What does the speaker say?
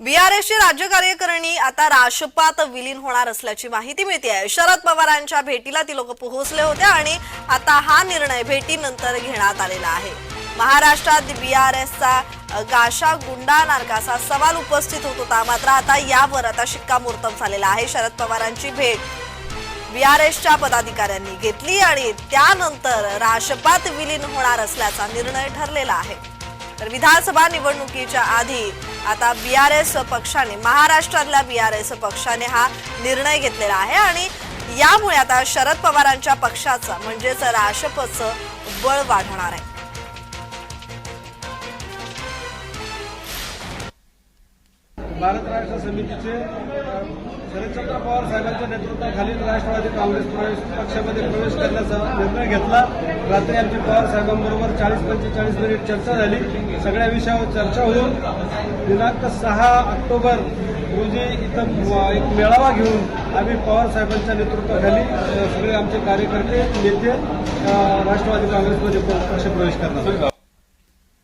बीआरएसची राज्य कार्यकारिणी आता राष्ट्रपात विलीन होणार असल्याची माहिती मिळते आहे शरद पवारांच्या भेटीला ती लोक पोहोचले होते आणि आता हा निर्णय भेटीनंतर घेण्यात आलेला आहे. महाराष्ट्रात बीआरएसचा गाशा गुंडाळणार का असा सवाल उपस्थित होत होता. मात्र आता यावर आता शिक्कामोर्तब झालेला आहे. शरद पवारांची भेट बीआरएसच्या पदाधिकाऱ्यांनी घेतली आणि त्यानंतर राष्ट्रपात विलीन होणार असल्याचा निर्णय ठरलेला आहे. तर विधानसभा निवडणुकीच्या आधी आता बी आर एस पक्षाने महाराष्ट्रातल्या बी आर एस पक्षाने हा निर्णय घेतलेला आहे आणि यामुळे आता शरद पवारांच्या पक्षाचं म्हणजेच राष्ट्रपचं बळ वाढणार आहे. भारत राष्ट्र समितीचे शरदचंद्र पवार साहेबांच्या नेतृत्वाखालील राष्ट्रवादी काँग्रेस प्रवेश पक्षामध्ये प्रवेश करण्याचा निर्णय घेतला. रात्री आमची पवार साहेबांबरोबर चाळीस पंचेचाळीस मिनिट चर्चा झाली. सगळ्या विषयावर चर्चा होऊन दिनांक सहा ऑक्टोबर रोजी इथं एक मेळावा घेऊन आम्ही पवार साहेबांच्या नेतृत्वाखाली सगळे आमचे कार्यकर्ते नेते राष्ट्रवादी काँग्रेसमध्ये पक्षप्रवेश करणार